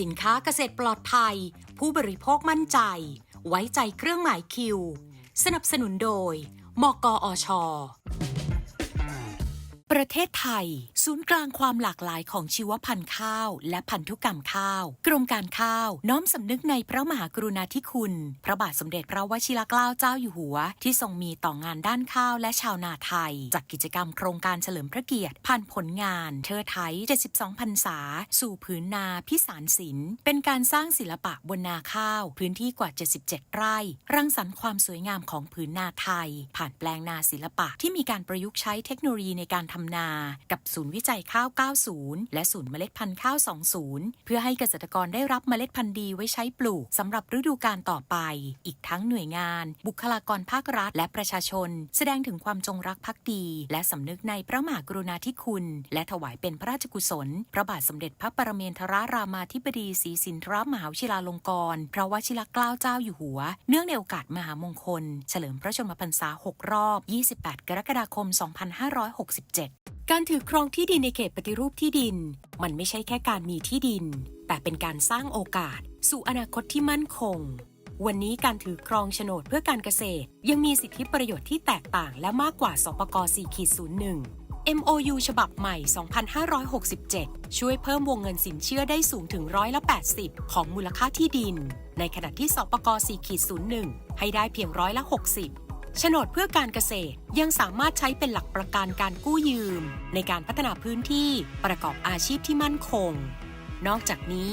สินค้าเกษตรปลอดภัย ผู้บริโภคมั่นใจ ไว้ใจเครื่องหมายคิว สนับสนุนโดย มกอช ประเทศไทย ศูนย์กลางความหลากหลายของชีวพันธุ์ข้าว และพันธุกรรมข้าว กรมการข้าว น้อมสำนึกในพระมหากรุณาธิคุณ พระบาทสมเด็จพระวชิรเกล้าเจ้าอยู่หัว ที่ทรงมีต่องานด้านข้าวและชาวนาไทย จัดกิจกรรมโครงการเฉลิมพระเกียรติผ่านผลงานเทอไทย 72พรรษา สู่ผืนนาพิสารศิลป์เป็นการสร้างศิลปะบนนาข้าว พื้นที่กว่า 77 ไร่ รังสรรค์ความสวยงามของผืนนาไทย ผ่านแปลงนาศิลปะที่มีการประยุกต์ใช้เทคโนโลยีในการทำนา กับศูนย์วิจัยข้าว 90 และศูนย์เมล็ดพันธุ์ข้าว 20 เพื่อให้เกษตรกรได้รับเมล็ดพันธุ์ดีไว้ใช้ปลูกสำหรับฤดูกาลต่อไป อีกทั้งหน่วยงาน บุคลากรภาครัฐ และประชาชน แสดงถึงความจงรักภักดี และสำนึกในพระมหากรุณาธิคุณ และถวายเป็นพระราชกุศล พระบาทสมเด็จพระปรเมนทรรามาธิบดีศรีสินทรมหาวิชิลาลงกรณ์พระวชิรเกล้าเจ้าอยู่หัว เนื่องในโอกาสมหามงคล เฉลิมพระชนมพรรษา 6 รอบ 28 กรกฎาคม 2567 การถือครองที่ดินในเขตปฏิรูปที่ดิน มันไม่ใช่แค่การมีที่ดิน แต่เป็นการสร้างโอกาส สู่อนาคตที่มั่นคง วันนี้การถือครองโฉนดเพื่อการเกษตร ยังมีสิทธิประโยชน์ที่แตกต่างและมากกว่าสปก4.01 MOU ฉบับใหม่ 2567 ช่วยเพิ่มวงเงินสินเชื่อได้สูงถึงร้อยละ 80 ของมูลค่าที่ดิน ในขณะที่สปก4.01 ให้ได้เพียงร้อยละ 60 โฉนดเพื่อการเกษตรยังสามารถใช้เป็นหลักประกันการกู้ยืม ในการพัฒนาพื้นที่ประกอบอาชีพที่มั่นคง นอกจากนี้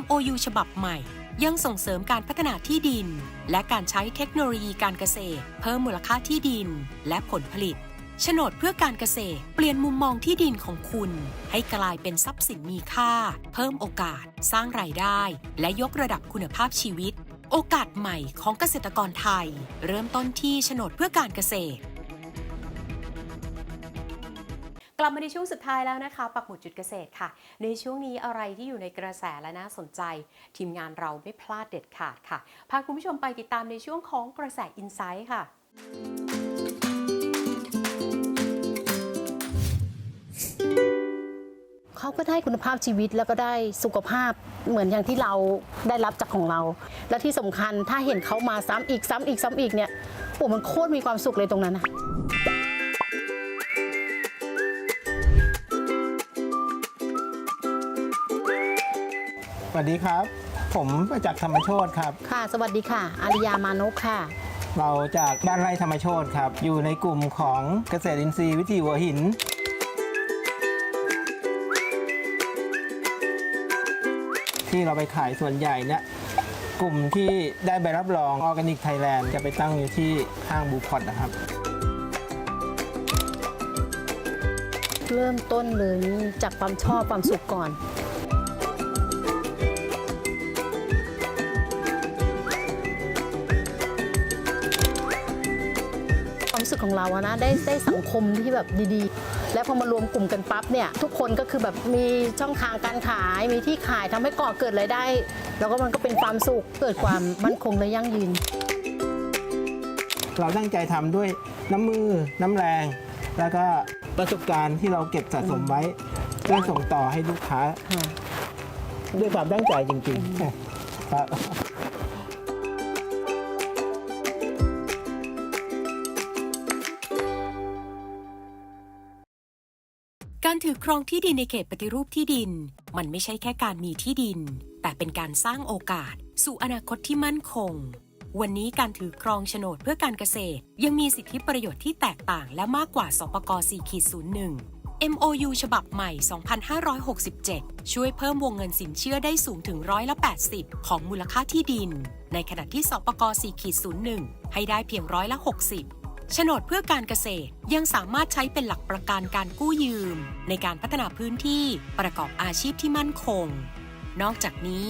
MOU ฉบับใหม่ยังส่งเสริมการพัฒนาที่ดิน และการใช้เทคโนโลยีการเกษตร เพิ่มมูลค่าที่ดิน และผลผลิตโฉนดเพื่อการเกษตรเปลี่ยนมุมมองที่ดินของคุณ ให้กลายเป็นทรัพย์สินมีค่า เพิ่มโอกาส สร้างรายได้ และยกระดับคุณภาพชีวิต โอกาสใหม่ของเกษตรกรไทย เริ่มต้นที่โฉนดเพื่อการเกษตร กลับมาในช่วงสุดท้ายแล้วนะคะ ปักหมุดจุดเกษตรค่ะ ในช่วงนี้อะไรที่อยู่ในกระแสและน่าสนใจ ทีมงานเราไม่พลาดเด็ดขาดค่ะ พาคุณผู้ชมไปติดตามในช่วงของกระแสอินไซต์ค่ะ เขาก็ได้คุณภาพชีวิตแล้วก็ได้สุขภาพเหมือนอย่างที่เราได้รับจากของเรา และที่สำคัญถ้าเห็นเขามาซ้ำอีกซ้ำอีกซ้ำอีกเนี่ยโอ้มันโคตรมีความสุขเลยตรงนั้นนะสวัสดีครับ ผมประจักษ์ธรรมโชตครับ ค่ะ สวัสดีค่ะ อาริยามานพค่ะ เราจากบ้านไร่ธรรมโชตครับ อยู่ในกลุ่มของเกษตรอินทรีย์วิถีหัวหิน ที่เราไปขายส่วนใหญ่เนี่ยกลุ่มที่ได้ใบรับรองออร์แกนิกไทยแลนด์จะไปตั้งอยู่ที่ห้างบูพอตนะครับ เริ่มต้นเลยจากความชอบความสุขก่อน สึกของเราอะนะได้ได้สังคมที่แบบดีๆ แล้วพอมารวมกลุ่มกันปั๊บเนี่ยทุกคนก็คือแบบมีช่องทางการขายมีที่ขายทำให้ก่อเกิดรายได้ แล้วก็มันก็เป็นความสุขเกิดความมั่นคงและยั่งยืน เราตั้งใจทำด้วยน้ำมือน้ำแรง แล้วก็ประสบการณ์ที่เราเก็บสะสมไว้เพื่อส่งต่อให้ลูกค้าค่ะด้วยความตั้งใจจริงๆครับ การถือครองที่ดินในเขตปฏิรูปที่ดิน มันไม่ใช่แค่การมีที่ดิน แต่เป็นการสร้างโอกาส สู่อนาคตที่มั่นคง วันนี้การถือครองโฉนดเพื่อการเกษตร ยังมีสิทธิประโยชน์ที่แตกต่างและมากกว่าสปก4.01 MOU ฉบับใหม่ 2567 ช่วยเพิ่มวงเงินสินเชื่อได้สูงถึงร้อยละ80 ของมูลค่าที่ดิน ในขณะที่สปก4.01 ให้ได้เพียงร้อยละ 60 โฉนดเพื่อการเกษตรยังสามารถใช้เป็นหลักประกันการกู้ยืม ในการพัฒนาพื้นที่ประกอบอาชีพที่มั่นคง นอกจากนี้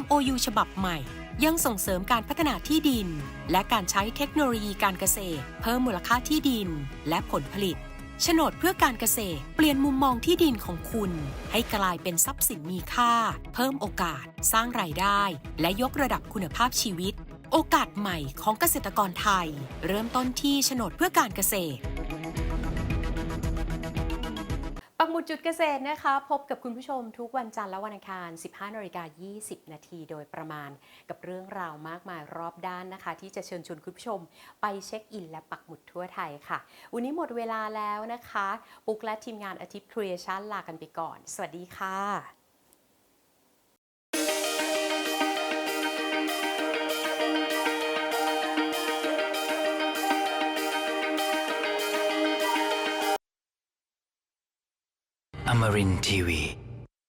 MOU ฉบับใหม่ ยังส่งเสริมการพัฒนาที่ดิน และการใช้เทคโนโลยีการเกษตร เพิ่มมูลค่าที่ดิน และผลผลิตโฉนดเพื่อการเกษตรเปลี่ยนมุมมองที่ดินของคุณ ให้กลายเป็นทรัพย์สินมีค่า เพิ่มโอกาส สร้างรายได้ และยกระดับคุณภาพชีวิต โอกาสใหม่ของเกษตรกรไทย เริ่มต้นที่โฉนดเพื่อการเกษตรปักหมุดจุดเกษตรนะคะ พบกับคุณผู้ชมทุกวันจันทร์และวันอังคาร 15นาฬิกา20 นาทีโดยประมาณ กับเรื่องราวมากมายรอบด้านนะคะ ที่จะเชิญชวนคุณผู้ชม ไปเช็คอินและปักหมุดทั่วไทยค่ะ วันนี้หมดเวลาแล้วนะคะ ปุ๊กและทีมงานอาทิตย์ครีเอชั่นลากันไปก่อน สวัสดีค่ะ Amarin Tiwi.